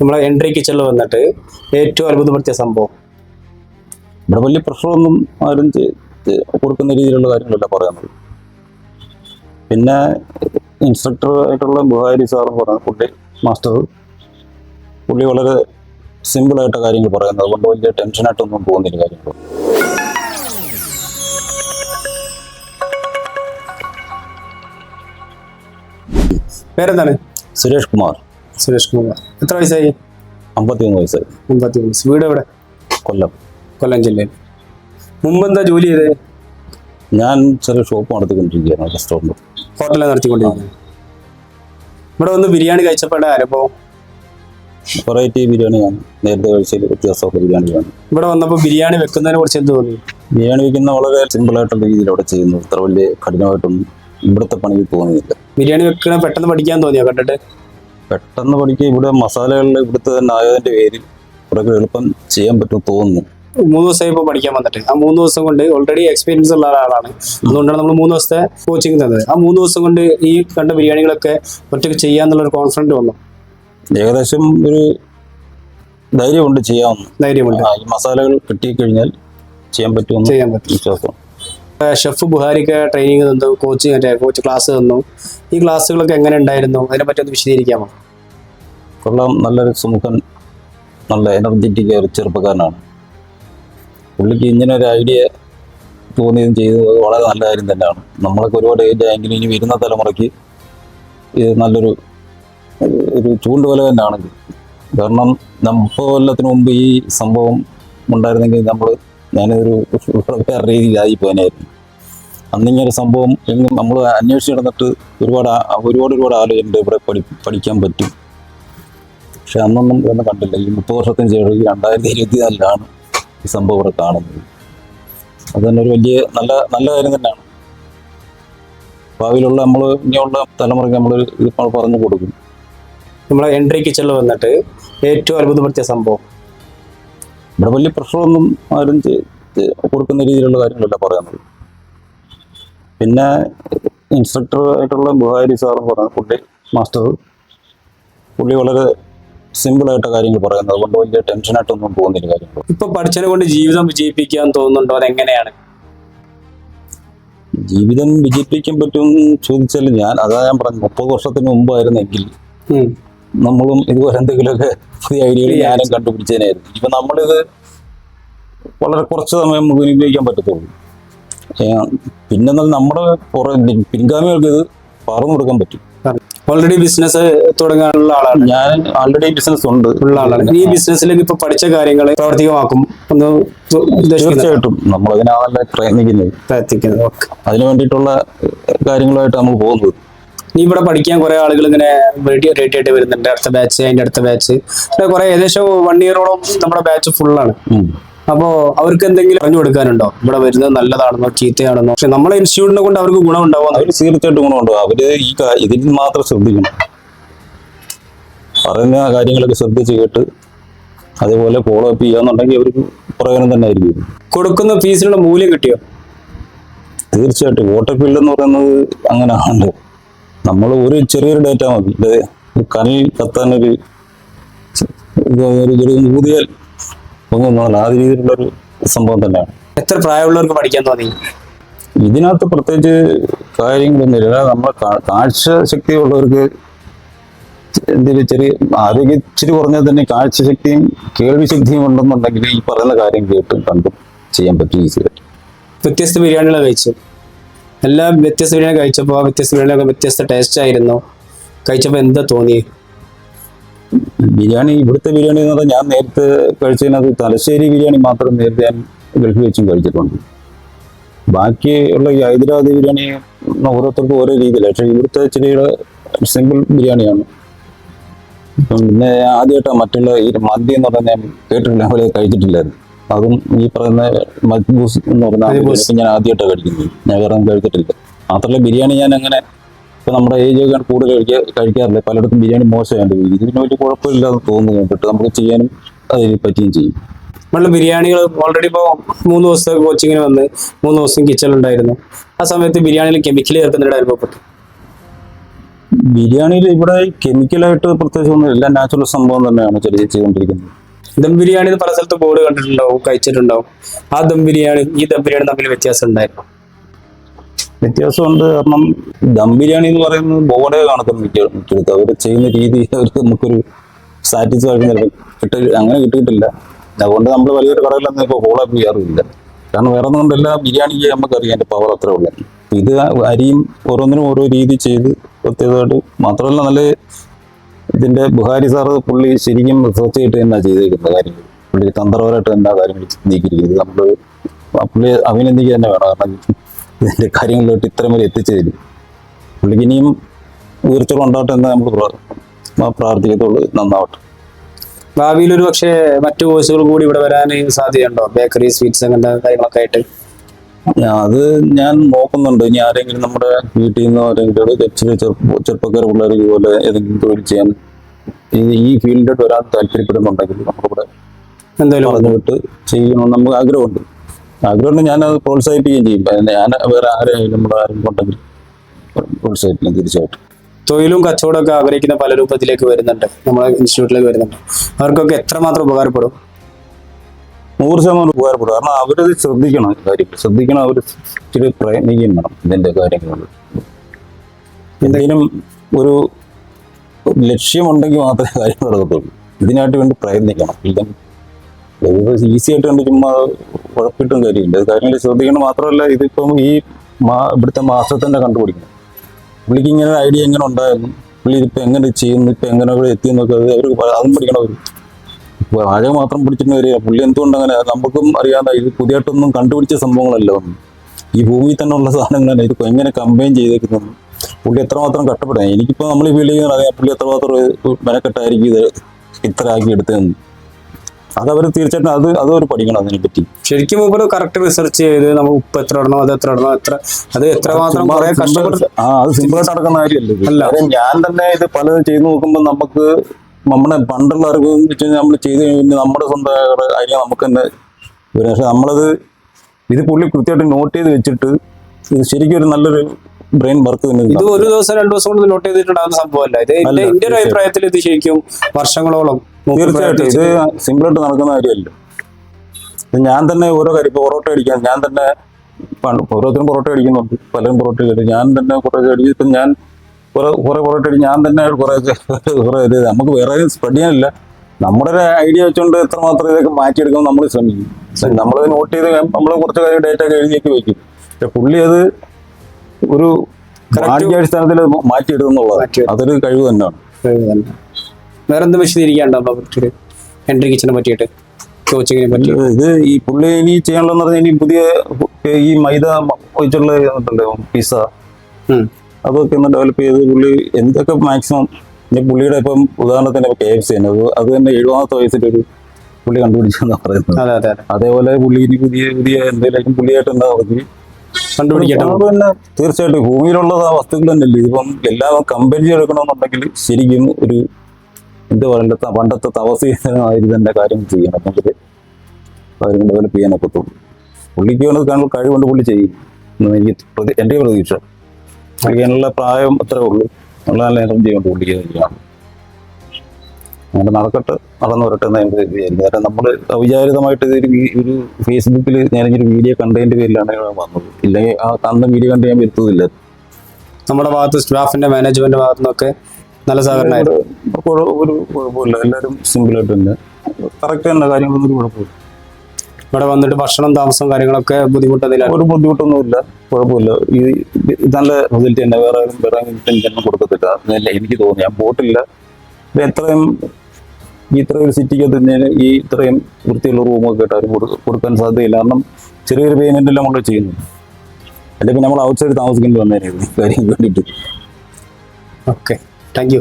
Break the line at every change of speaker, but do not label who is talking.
നമ്മളെ എൻട്രി കിച്ചണിൽ വന്നിട്ട് ഏറ്റവും അത്ഭുതപ്പെടുത്തിയ സംഭവം.
ഇവിടെ വലിയ പ്രഷറൊന്നും ആരും കൊടുക്കുന്ന രീതിയിലുള്ള കാര്യങ്ങളല്ല പറയുന്നത് പിന്നെ ഇൻസ്ട്രക്ടർ ആയിട്ടുള്ള ബുഹാരി സാർ പറഞ്ഞ പുള്ളി മാസ്റ്റർ പുള്ളി വളരെ സിമ്പിളായിട്ട് കാര്യങ്ങൾ പറയുന്നത് അതുകൊണ്ട് വലിയ ടെൻഷനായിട്ടൊന്നും പോകുന്നില്ല കാര്യങ്ങൾ
പേരെന്താണ്?
സുരേഷ് കുമാർ.
സുരേഷ് കുമാർ. എത്ര വയസ്സായി?
അമ്പത്തിമൂന്ന് വയസ്സായി.
അമ്പത്തി വയസ്സ്. വീട് എവിടെ?
കൊല്ലം.
കൊല്ലം ജില്ലയിൽ. മുമ്പ് എന്താ ജോലി ചെയ്തത്?
ഞാൻ ചെറിയ ഷോപ്പ് നടത്തിക്കൊണ്ടിരിക്കുകയാണ് റെസ്റ്റോറന്റ്
ഹോട്ടലിൽ നടത്തിക്കൊണ്ടിരിക്കുന്നത് ഇവിടെ വന്ന് ബിരിയാണി കഴിച്ചപ്പോഴുടെ അനുഭവം?
വെറൈറ്റി ബിരിയാണി ഞാൻ നേരത്തെ കഴിച്ചതിൽ വ്യത്യാസമുള്ള ബിരിയാണിയാണ്
ഇവിടെ വന്നപ്പോൾ ബിരിയാണി വെക്കുന്നതിനെ കുറിച്ച് എന്ത് തോന്നി?
ബിരിയാണി വെക്കുന്ന വളരെ സിമ്പിളായിട്ടുള്ള രീതിയിൽ അവിടെ ചെയ്യുന്നു. ഇത്ര വലിയ കഠിനമായിട്ടൊന്നും ഇവിടുത്തെ പണിയിൽ തോന്നിയില്ല
ബിരിയാണി വെക്കണ പെട്ടെന്ന് പഠിക്കാൻ തോന്നിയോ കണ്ടിട്ട്?
പെട്ടെന്ന് പഠിക്കുക ഇവിടെ മസാലകളിൽ ഇവിടുത്തെ തന്നെ ആയതിന്റെ പേരിൽ കുറേ എളുപ്പം ചെയ്യാൻ പറ്റും തോന്നുന്നു.
മൂന്ന് ദിവസമായി ഇപ്പോൾ പഠിക്കാൻ വന്നിട്ട്. ആ മൂന്ന് ദിവസം കൊണ്ട് ഓൾറെഡി എക്സ്പീരിയൻസ് ഉള്ള ഒരാളാണ്. അതുകൊണ്ടാണ് നമ്മൾ മൂന്ന് ദിവസത്തെ കോച്ചിങ് തന്നത്. ആ മൂന്ന് ദിവസം കൊണ്ട് ഈ കണ്ട ബിരിയാണികളൊക്കെ ഒറ്റയ്ക്ക് ചെയ്യാന്നുള്ളൊരു കോൺഫിഡന്റ് വന്നു.
ഏകദേശം ഒരു ധൈര്യമുണ്ട് ചെയ്യാവുന്നു.
ധൈര്യമുണ്ട്.
ആ, ഈ മസാലകൾ കിട്ടിക്കഴിഞ്ഞാൽ ചെയ്യാൻ പറ്റുമെന്ന്
ചെയ്യാൻ പറ്റും.
വിശ്വാസം
ഷെഫ് ബുഹാരിക്ക് ട്രെയിനിങ് തന്നു കോച്ച് മറ്റേ കോച്ച് ക്ലാസ് തന്നു. ഈ ക്ലാസ്സുകളൊക്കെ എങ്ങനെ ഉണ്ടായിരുന്നു? അതിനെപ്പറ്റി ഒന്ന് വിശദീകരിക്കാമോ?
കൊള്ളാം. നല്ലൊരു സുമുഖൻ നല്ല എനർജറ്റിക് ഒരു ചെറുപ്പക്കാരനാണ്. പുള്ളിക്ക് ഇങ്ങനെ ഒരു ഐഡിയ തോന്നിയതും ചെയ്തത് വളരെ നല്ല കാര്യം തന്നെയാണ്. നമ്മളൊക്കെ ഒരുപാട് ഏജ് ആയെങ്കിലും ഇനി വരുന്ന തലമുറയ്ക്ക് ഇത് നല്ലൊരു ഒരു ചൂണ്ടുവല തന്നെയാണെങ്കിൽ. കാരണം നമ്മൾ കൊല്ലത്തിന് മുമ്പ് ഈ സംഭവം ഉണ്ടായിരുന്നെങ്കിൽ നമ്മൾ ഞാനൊരു വേറെ രീതിയിലായി പോയനായിരുന്നു അന്നിങ്ങനെ സംഭവം എങ്ങും നമ്മൾ അന്വേഷിച്ച് നടന്നിട്ട് ഒരുപാട് ഒരുപാട് ഒരുപാട് ആലോചനയുണ്ട് ഇവിടെ പഠി പഠിക്കാൻ പറ്റും. പക്ഷെ അന്നൊന്നും ഇതൊന്നും കണ്ടില്ല. ഈ മുപ്പത് വർഷത്തിന് ശേഷം ഈ രണ്ടായിരത്തി ഇരുപത്തിനാലിലാണ് ഈ സംഭവം ഇവിടെ കാണുന്നത്. അത് തന്നെ ഒരു വലിയ നല്ല നല്ല കാര്യം തന്നെയാണ്. ഭാവിയിലുള്ള നമ്മൾ ഇനിയുള്ള തലമുറയ്ക്ക് നമ്മൾ ഇത് പറഞ്ഞു കൊടുക്കും.
നമ്മളെ എൻട്രി കിച്ചണിൽ വന്നിട്ട് ഏറ്റവും അത്ഭുതപ്പെടുത്തിയ സംഭവം.
ഇവിടെ വലിയ പ്രഷറൊന്നും ആരും കൊടുക്കുന്ന രീതിയിലുള്ള കാര്യങ്ങളല്ല പറയുന്നത്. പിന്നെ ഇൻസ്ട്രക്ടർ ആയിട്ടുള്ള ബുഹാരി സാർ പറഞ്ഞ പുള്ളി മാസ്റ്റർ പുള്ളി വളരെ സിമ്പിളായിട്ട് കാര്യങ്ങൾ പറയുന്നത്. അതുകൊണ്ട് വലിയ ടെൻഷനായിട്ടൊന്നും പോകുന്നില്ല കാര്യങ്ങൾ
ഇപ്പൊ പഠിച്ചതിനെ കൊണ്ട് ജീവിതം വിജയിപ്പിക്കാൻ തോന്നുന്നുണ്ടോ? അതെങ്ങനെയാണ്?
ജീവിതം വിജയിപ്പിക്കാൻ പറ്റും ചോദിച്ചാൽ ഞാൻ അതാ ഞാൻ പറഞ്ഞു മുപ്പത് വർഷത്തിന് മുമ്പായിരുന്നെങ്കിൽ. നമ്മളും ഇതുപോലെ എന്തെങ്കിലുമൊക്കെ പുതിയ ഐഡിയകൾ ഞാനും കണ്ടുപിടിച്ചതിനായിരുന്നു. ഇപ്പം നമ്മളിത് വളരെ കുറച്ച് സമയം നമുക്ക് ഉപയോഗിക്കാൻ പറ്റത്തുള്ളൂ. പിന്നെ നമ്മുടെ കുറേ പിൻഗാമികൾക്ക് ഇത് പറഞ്ഞു കൊടുക്കാൻ പറ്റും.
ഓൾറെഡി ബിസിനസ് തുടങ്ങാനുള്ള ആളാണ്.
ഞാൻ ആൾറെഡി ബിസിനസ് ഉണ്ട്.
ഉള്ള ആളാണ്. ഈ ബിസിനസ്സിലേക്ക് ഇപ്പൊ പഠിച്ച കാര്യങ്ങൾ പ്രാവർത്തികമാക്കും ഒന്ന്
തീർച്ചയായിട്ടും. നമ്മൾ അതിനാണല്ലോ പ്രയത്നിക്കുന്നത്.
പ്രയത്നിക്കുന്നത്
അതിനു വേണ്ടിയിട്ടുള്ള കാര്യങ്ങളായിട്ട് നമ്മൾ പോകുന്നത്.
നീ ഇവിടെ പഠിക്കാൻ കുറെ ആളുകൾ ഇങ്ങനെ റെഡി റെഡി ആയിട്ട് വരുന്നുണ്ട്. അടുത്ത ബാച്ച് അതിന്റെ അടുത്ത ബാച്ച് കുറെ ഏകദേശം വൺ ഇയറോളം നമ്മുടെ ബാച്ച് ഫുൾ
ആണ്.
അപ്പോ അവർക്ക് എന്തെങ്കിലും പറഞ്ഞു കൊടുക്കാനുണ്ടോ? ഇവിടെ വരുന്നത് നല്ലതാണെന്നോ ചീത്തയാണെന്നോ? പക്ഷെ നമ്മളെ ഇൻസ്റ്റിറ്റ്യൂട്ടിനെ കൊണ്ട് അവർക്ക് ഗുണമുണ്ടാവും
അവർ തീർച്ചയായിട്ടും ഗുണമുണ്ടോ. അവർ ഈ ഇതിൽ മാത്രം ശ്രദ്ധിക്കണം. പറയുന്ന കാര്യങ്ങളൊക്കെ ശ്രദ്ധിച്ച് കേട്ട് അതേപോലെ ഫോളോ അപ്പ് ചെയ്യാന്നുണ്ടെങ്കിൽ അവർക്ക് പ്രയോജനം തന്നെ ആയിരിക്കും.
കൊടുക്കുന്ന ഫീസിനുള്ള മൂല്യം കിട്ടിയോ?
തീർച്ചയായിട്ടും. വോട്ടർ ഫീൽഡ് എന്ന് പറയുന്നത് അങ്ങനെയാണ് നമ്മൾ ഒരു ചെറിയൊരു ഡേറ്റ മതി. ഒരു കണ്ണിൽ കത്താനൊരു ചെ- ഒരു ഊതിയാൽ ഒന്നും ആ രീതിയിലുള്ള ഒരു സംഭവം തന്നെയാണ്.
എത്ര പ്രായമുള്ളവർക്ക് പഠിക്കാൻ തോന്നി?
ഇതിനകത്ത് പ്രത്യേകിച്ച് കാര്യങ്ങളൊന്നുമില്ല നമ്മളെ കാ- കാഴ്ച ശക്തിയുള്ളവർക്ക് എന്തെങ്കിലും ചെറിയ ആരോഗ്യ ഇച്ചിരി കുറഞ്ഞാൽ തന്നെ കാഴ്ച ശക്തിയും കേൾവി ശക്തിയും ഉണ്ടെന്നുണ്ടെങ്കിൽ ഈ പറയുന്ന കാര്യം കേട്ടും കണ്ടും ചെയ്യാൻ പറ്റും ഈസിയായിട്ട്
വ്യത്യസ്ത ബിരിയാണികളെ കഴിച്ചു. എല്ലാ വ്യത്യസ്ത ബിരിയാണി കഴിച്ചപ്പോൾ വ്യത്യസ്ത ബിരിയാണിയൊക്കെ വ്യത്യസ്ത ടേസ്റ്റ് ആയിരുന്നു. കഴിച്ചപ്പോൾ എന്താ തോന്നി?
ബിരിയാണി ഇവിടുത്തെ ബിരിയാണി എന്ന് പറഞ്ഞാൽ ഞാൻ നേരത്തെ കഴിച്ചതിനകത്ത് തലശ്ശേരി ബിരിയാണി മാത്രം നേരത്തെ ഞാൻ ഗൾഫിൽ വെച്ചും കഴിച്ചിട്ടുണ്ട്. ബാക്കിയുള്ള ഈ ഹൈദരാബാദ് ബിരിയാണി ഓരോരുത്തർക്കും ഓരോ രീതിയിലാണ് പക്ഷേ ഇവിടുത്തെ ചെറിയ സിമ്പിൾ ബിരിയാണിയാണ്. പിന്നെ ആദ്യമായിട്ടാണ് മറ്റുള്ള ഈ മന്തി എന്ന് പറഞ്ഞാൽ കേട്ടിട്ടില്ല അവരെ കഴിച്ചിട്ടില്ലായിരുന്നു. അതും ഈ പറയുന്ന മജ്ബൂസ് എന്ന് ആ ഞാൻ ആദ്യമായിട്ടാണ് കഴിക്കുന്നത്. ഞാൻ വേറെ കഴിച്ചിട്ടില്ല മാത്രമല്ല ബിരിയാണി ഞാൻ അങ്ങനെ ഇപ്പൊ നമ്മുടെ ഏജ് ഒക്കെ കൂടുതൽ കഴിക്കാൻ കഴിക്കാറില്ല. പലയിടത്തും ബിരിയാണി മോശമായിട്ട് പോയി ഇതിന് വലിയ കുഴപ്പമില്ലാന്ന് തോന്നുന്നു കേട്ടിട്ട് നമുക്ക് ചെയ്യാനും അതിന് പറ്റുകയും ചെയ്യും.
നമ്മളുടെ ബിരിയാണികൾ ഓൾറെഡി ഇപ്പോൾ മൂന്ന് ദിവസത്തെ കോച്ചിങ്ങിന് വന്ന് മൂന്ന് ദിവസം കിച്ചണിലുണ്ടായിരുന്നു ആ സമയത്ത് ബിരിയാണിയിൽ കെമിക്കൽ ചേർക്കുന്നതിന്റെ അനുഭവപ്പെട്ടു.
ബിരിയാണിയിൽ ഇവിടെ കെമിക്കലായിട്ട് പ്രത്യേകിച്ച് ഒന്നും എല്ലാം നാച്ചുറൽ സംഭവം തന്നെയാണ് ചെറിയ ചെയ്തുകൊണ്ടിരിക്കുന്നത്.
ദം ബിരിയാണി പല സ്ഥലത്ത് ബോർഡ് കണ്ടിട്ടുണ്ടാവും കഴിച്ചിട്ടുണ്ടാവും. ആ ദം ബിരിയാണി ഈ ദം ബിരിയാണി തമ്മിൽ വ്യത്യാസം ഉണ്ടായിരുന്നു.
വ്യത്യാസമുണ്ട്. കാരണം ദം ബിരിയാണി എന്ന് പറയുന്നത് ബോർഡേ കാണത്തും മിക്ക മിക്കടുത്ത് അവർ ചെയ്യുന്ന രീതി അവർക്ക് നമുക്കൊരു സാറ്റിസ്ഫാക്ഷൻ കിട്ടി അങ്ങനെ കിട്ടിയിട്ടില്ല. അതുകൊണ്ട് നമ്മൾ വലിയൊരു കടകളിലൊന്നും ഇപ്പോൾ ഫോളോ അപ്പ് കാരണം വേറെ ഒന്നും കൊണ്ടല്ല ബിരിയാണിക്ക് നമുക്കറിയാം എന്റെ പവർ അത്രേ ഉള്ളൂ. ഇത് അരിയും ഓരോന്നിനും ഓരോ രീതി ചെയ്ത് പ്രത്യേകമായിട്ട് മാത്രമല്ല നല്ല ഇതിന്റെ ബുഹാരി സാറ് പുള്ളി ശരിക്കും റിസർച്ച് ചെയ്തിട്ട് തന്നെ ചെയ്തേക്കുന്ന കാര്യങ്ങൾ. പുള്ളി തന്ത്രപരമായിട്ട് തന്നെ കാര്യങ്ങൾ നീക്കിയിരിക്കുന്നത് നമ്മൾ പുള്ളി അഭിനന്ദിക്കുക തന്നെ വേണം. കാരണം ഇതിന്റെ കാര്യങ്ങളിലോട്ട് ഇത്രയും വരെ എത്തിച്ചതിൽ പുള്ളിക്ക് ഇനിയും ഉയർച്ചകൾ ഉണ്ടാവട്ടെ എന്ന് നമ്മൾ പ്രാ- പ്രാർത്ഥിക്കത്തുള്ളൂ. നന്നാവട്ടെ.
ഭാവിയിൽ ഒരു പക്ഷേ മറ്റു കോഴ്സുകൾ കൂടി ഇവിടെ വരാൻ സാധ്യതയുണ്ടോ? ബേക്കറി സ്വീറ്റ്സ് അങ്ങനത്തെ കാര്യങ്ങളൊക്കെ ആയിട്ട്?
അത് ഞാൻ നോക്കുന്നുണ്ട്. ഇനി ആരെങ്കിലും നമ്മുടെ വീട്ടിൽ നിന്നോ ആരെങ്കിലും ചെറുപ്പക്കാർ പിള്ളേർ ഇതുപോലെ ഏതെങ്കിലും തൊഴിൽ ചെയ്യാൻ ഈ ഫീൽഡിൽ ഫീൽഡിലോട്ട് വരാൻ താല്പര്യപ്പെടുന്നുണ്ടെങ്കിൽ നമുക്കിവിടെ
എന്തായാലും
പറഞ്ഞു വിട്ട് ചെയ്യണമെന്ന് നമുക്ക് ആഗ്രഹമുണ്ട്. ആഗ്രഹമുണ്ട് ഞാനത് പ്രോത്സാഹിപ്പിക്കുകയും ചെയ്യും. പിന്നെ ഞാൻ വേറെ ആരെയും നമ്മുടെ ആരും ഉണ്ടെങ്കിൽ പ്രോത്സാഹിപ്പിക്കും തീർച്ചയായിട്ടും.
തൊഴിലും കച്ചവടം ഒക്കെ ആഗ്രഹിക്കുന്ന പല രൂപത്തിലേക്ക് വരുന്നുണ്ട്. നമ്മളെ ഇൻസ്റ്റിറ്റ്യൂട്ടിലേക്ക് വരുന്നുണ്ട്. അവർക്കൊക്കെ എത്രമാത്രം ഉപകാരപ്പെടും?
നൂറ് ശതമാനം ഉപകാരപ്പെടും. കാരണം അവരത് ശ്രദ്ധിക്കണം കാര്യം. ശ്രദ്ധിക്കണം അവർ ഇച്ചിരി പ്രയത്നിക്കുകയും വേണം ഇതിന്റെ കാര്യങ്ങളിൽ എന്തെങ്കിലും ഒരു ലക്ഷ്യമുണ്ടെങ്കിൽ മാത്രമേ കാര്യം നടക്കത്തുള്ളൂ. ഇതിനായിട്ട് വേണ്ടി പ്രയത്നിക്കണം. ഇല്ലെങ്കിൽ ഈസി ആയിട്ട് കണ്ട് ചുമ്മാ ഉഴപ്പിട്ടും കാര്യമില്ല. കാര്യങ്ങൾ ശ്രദ്ധിക്കണം മാത്രമല്ല ഇതിപ്പം ഈ മാ ഇവിടുത്തെ മാസ്റ്റർ കണ്ടുപിടിക്കണം. പുള്ളിക്ക് ഇങ്ങനെ ഒരു ഐഡിയ എങ്ങനെ ഉണ്ടായിരുന്നു? പുള്ളി ഇതിപ്പോൾ എങ്ങനെ ചെയ്യുന്നു? ഇപ്പം എങ്ങനെ ഇവിടെ എത്തിയെന്നൊക്കെ അത് അവർ അതും പഠിക്കണം അവർ വാഴ മാത്രം പിടിച്ചിട്ട് വരിക പുള്ളി എന്തുകൊണ്ട് അങ്ങനെ നമുക്കും അറിയാതെ ഇത് പുതിയതായിട്ടൊന്നും കണ്ടുപിടിച്ച സംഭവങ്ങളല്ല ഒന്നും ഈ ഭൂമിയിൽ തന്നെ ഉള്ള സാധനങ്ങളാണ് ഇത് എങ്ങനെ കമ്പൈൻ ചെയ്തേക്കുന്നത്? പുള്ളി എത്രമാത്രം കഷ്ടപ്പെടാൻ എനിക്കിപ്പോൾ നമ്മൾ ഫീൽ ചെയ്യുന്നത് അറിയാം പുള്ളി എത്രമാത്രം മെനക്കെട്ടായിരിക്കും ഇത് ഇത്ര ആക്കി എടുത്തതെന്ന് അതവർ തീർച്ചയായിട്ടും അത് അതവർ പഠിക്കണം അതിനെ പറ്റി
ശരിക്കും മുമ്പ് കറക്റ്റ് റിസർച്ച് ചെയ്ത് നമ്മൾ ഉപ്പ് എത്ര ഇടണോ അത് എത്ര ഇടണോ എത്ര അത് എത്ര
മാത്രം
കുറെ കഷ്ടപ്പെട്ട്
ആ അത് സിമ്പിൾ ആയിട്ട് നടക്കുന്ന കാര്യമല്ല.
അല്ല.
ഞാൻ തന്നെ ഇത് പലതും ചെയ്ത് നോക്കുമ്പോൾ നമുക്ക് നമ്മുടെ പണ്ടുള്ള അറിവ് എന്ന് വെച്ച് കഴിഞ്ഞാൽ നമ്മൾ ചെയ്ത് കഴിഞ്ഞാൽ നമ്മുടെ സ്വന്തം കാര്യം നമുക്ക് തന്നെ വരും പക്ഷെ നമ്മളത് ഇത് പുള്ളി കൃത്യമായിട്ട് നോട്ട് ചെയ്ത് വെച്ചിട്ട് ഇത് ശരിക്കും ഒരു നല്ലൊരു ബ്രെയിൻ വർക്ക് തന്നെ
ഇത് ഒരു ദിവസം രണ്ടു ദിവസം കൊണ്ട് നോട്ട് ചെയ്തിട്ടുണ്ടാകുന്ന സംഭവമല്ല. ഇത് എന്റെ ഒരു അഭിപ്രായത്തിൽ ഇത് ശരിക്കും വർഷങ്ങളോളം
തീർച്ചയായിട്ടും. ഇത്
സിമ്പിൾ
സിമ്പിളായിട്ട് നടക്കുന്ന കാര്യമല്ല. ഞാൻ തന്നെ ഓരോ കാര്യം ഇപ്പോൾ പൊറോട്ട അടിക്കാൻ ഞാൻ തന്നെ ഓരോരുത്തരും പൊറോട്ട അടിക്കുന്നുണ്ട്. പലരും പൊറോട്ട അടിക്കും ഞാൻ തന്നെ കുറേ അടിക്കും ഇപ്പം ഞാൻ കുറെ കുറെ പൊറോട്ട അടി ഞാൻ തന്നെ കുറെ കുറെ ഇത് നമുക്ക് വേറെ സ്പ്രെഡ് ചെയ്യാനില്ല. നമ്മുടെ ഒരു ഐഡിയ വെച്ചുകൊണ്ട് എത്രമാത്രം ഇതൊക്കെ മാറ്റിയെടുക്കാൻ നമ്മൾ ശ്രമിക്കും. നമ്മളത് നോട്ട് ചെയ്ത് നമ്മൾ കുറച്ച് കാര്യം ഡേറ്റ ഒക്കെ എഴുതിയൊക്കെ വെക്കും. പക്ഷെ പുള്ളി അത് ഒരു അടിസ്ഥാനത്തിൽ മാറ്റിയെടുക്കുന്നുള്ളതാണ്
മാറ്റിയെടുക്കും.
അതൊരു കഴിവ് തന്നെയാണ്.
വേറെ എന്തും വിശദീകരിക്കാണ്ടോ എൻട്രി കിച്ചനെ പറ്റിയിട്ട് കോച്ചിങ്ങിനെ പറ്റി
ഇത് ഈ പുള്ളി ഇനി ചെയ്യാനുള്ളതെന്ന് പറഞ്ഞാൽ ഇനി പുതിയ ഈ മൈദ ഒഴിച്ചുള്ള പിസ പിസ്സ. അതൊക്കെ ഒന്ന് ഡെവലപ്പ് ചെയ്ത് പുള്ളി എന്തൊക്കെ മാക്സിമം ഇനി പുള്ളിയുടെ ഇപ്പം ഉദാഹരണത്തിന് കെ എഫ് സി തന്നെ അത് അത് തന്നെ എഴുപതാമത്തെ വയസ്സിലൊരു പുള്ളി കണ്ടുപിടിച്ചെന്നാണ് പറയുന്നത്.
അതെ അതെ അതെ.
അതേപോലെ പുള്ളി ഇനി പുതിയ പുതിയ എന്തെങ്കിലും പുള്ളിയായിട്ട് എന്താ പറഞ്ഞ്
കണ്ടുപിടിക്കട്ടെ.
തീർച്ചയായിട്ടും ഭൂമിയിലുള്ള വസ്തുക്കൾ തന്നെയല്ലേ. ഇതിപ്പം എല്ലാം കമ്പയർ ചെയ്തെടുക്കണമെന്നുണ്ടെങ്കിൽ ശരിക്കും ഒരു എന്താ പറയണ്ട പണ്ടത്തെ തപസ്യ തന്നെ കാര്യം ചെയ്യണം. അല്ലെങ്കിൽ കാര്യം ഡെവലപ്പ് ചെയ്യാൻ ഒക്കത്തുള്ളൂ. പുള്ളിക്ക് വേണ്ടത് കാണുമ്പോൾ കഴിവുകൊണ്ട് പുള്ളി ചെയ്യും എന്ന് എനിക്ക് എന്റെ പ്രതീക്ഷ. പുള്ളിക്ക് അതിനുള്ള പ്രായം അത്രേ ഉള്ളൂ. ഉള്ള നല്ല എനർജി കൊണ്ട് പുള്ളിക്ക് ചെയ്യാം അങ്ങനെ നടക്കട്ടെ നടന്നു വരട്ടെ എന്ന് എനിക്ക് വിചാരിക്കും കാരണം നമ്മൾ അവിചാരിതമായിട്ട് ഇതൊരു ഒരു ഫേസ്ബുക്കിൽ ഞാനിങ്ങനൊരു വീഡിയോ കണ്ടതിന്റെ പേരിലാണ് വന്നത്. ഇല്ലെങ്കിൽ ആ കണ്ട വീഡിയോ കണ്ട് ഞാൻ വരുത്തതില്ല
നമ്മുടെ ഭാഗത്ത് സ്റ്റാഫിന്റെ മാനേജ്മെന്റ് ഭാഗത്തു നിന്നൊക്കെ നല്ല സഹകരണമായിരുന്നു
ഒരു കുഴപ്പമില്ല. എല്ലാവരും സിമ്പിളായിട്ട് തന്നെ. കറക്റ്റ് തന്നെ. കാര്യങ്ങളൊന്നും ഒരു കുഴപ്പമില്ല.
ഇവിടെ വന്നിട്ട് ഭക്ഷണം താമസം കാര്യങ്ങളൊക്കെ ബുദ്ധിമുട്ടില്ല
ഒരു ബുദ്ധിമുട്ടൊന്നുമില്ല. കുഴപ്പമില്ല. ഈ നല്ല റിസൾട്ട് തന്നെ. വേറെ ആരും വേറെ കൊടുക്കത്തില്ല. എനിക്ക് തോന്നി ഞാൻ പോയിട്ടില്ല. എത്രയും ഇത്രയും സിറ്റിക്ക് തന്നെ ഈ ഇത്രയും വൃത്തിയുള്ള റൂമൊക്കെ ആയിട്ട് അവർ കൊടു- കൊടുക്കാൻ സാധ്യതയില്ല. കാരണം ചെറിയൊരു പേയ്മെന്റ് എല്ലാം നമ്മൾ ചെയ്യുന്നു. അല്ലെങ്കിൽ നമ്മൾ ഔട്ട് സൈഡ് താമസിക്കേണ്ടി വന്നേനായിരുന്നു കാര്യം വേണ്ടിയിട്ട്.
Okay thank you.